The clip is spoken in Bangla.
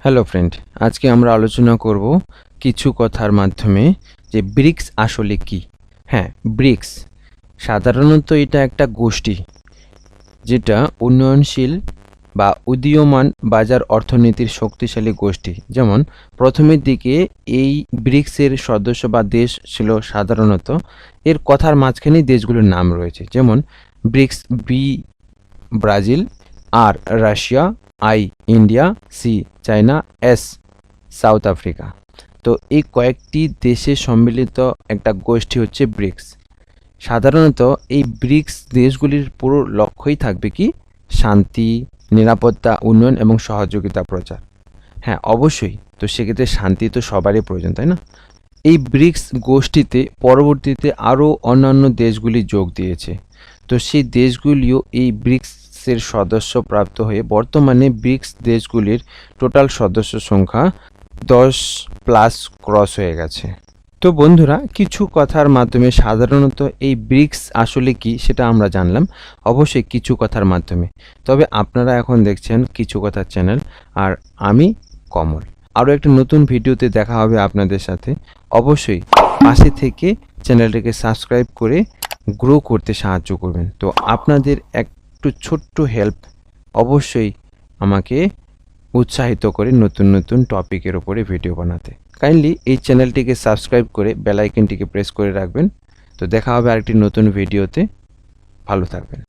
হ্যালো ফ্রেন্ড আজকে আমরা আলোচনা করব কিছু কথার মাধ্যমে যে ব্রিক্স আসলে কি। হ্যাঁ ব্রিক্স সাধারণত এটা একটা গোষ্ঠী যেটা উন্নয়নশীল বা উদীয়মান বাজার অর্থনীতির শক্তিশালী গোষ্ঠী। যেমন, প্রথমের দিকে এই ব্রিক্সের সদস্য বা দেশ ছিল সাধারণত। এর কথার মাঝখানেই দেশগুলোর নাম রয়েছে। যেমন, BRICS B Brazil, R Russia I India C China S South Africa তো এই কয়েকটি দেশে সম্মিলিত একটা গোষ্ঠী হচ্ছে ব্রিক্স সাধারণত এই ব্রিক্স দেশগুলির পুরো লক্ষ্যই থাকবে কি? শান্তি, নিরাপত্তা, উন্নয়ন এবং সহযোগিতা প্রচার। হ্যাঁ অবশ্যই। তো সেক্ষেত্রে শান্তি তো সবারই প্রয়োজন, তাই না? এই ব্রিক্স গোষ্ঠীতে পরবর্তীতে আরও অন্যান্য দেশগুলি যোগ দিয়েছে। তো সেই দেশগুলিও এই ব্রিক্সের সদস্য প্রাপ্ত হয়ে বর্তমানে ব্রিক্স দেশগুলির টোটাল সদস্য সংখ্যা দশ প্লাস ক্রস হয়ে গেছে। তো বন্ধুরা, কিছু কথার মাধ্যমে সাধারণত এই ব্রিক্স আসলে কি সেটা আমরা জানলাম, অবশ্যই কিছু কথার মাধ্যমে। তবে আপনারা এখন দেখছেন কিছু কথার চ্যানেল, আর আমি কমল। আরও একটা নতুন ভিডিওতে দেখা হবে আপনাদের সাথে। অবশ্যই পাশে থেকে চ্যানেলটিকে সাবস্ক্রাইব করে গ্রো করতে সাহায্য করবেন। তো আপনাদের একটু ছোট্ট হেল্প অবশ্যই আমাকে উৎসাহিত করে নতুন নতুন টপিকের ওপরে ভিডিও বানাতে। কাইন্ডলি এই চ্যানেলটিকে সাবস্ক্রাইব করে বেলাইকনটিকে প্রেস করে রাখবেন। তো দেখা হবে আরেকটি নতুন ভিডিওতে ভালো থাকবেন।